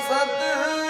ਸਤਿ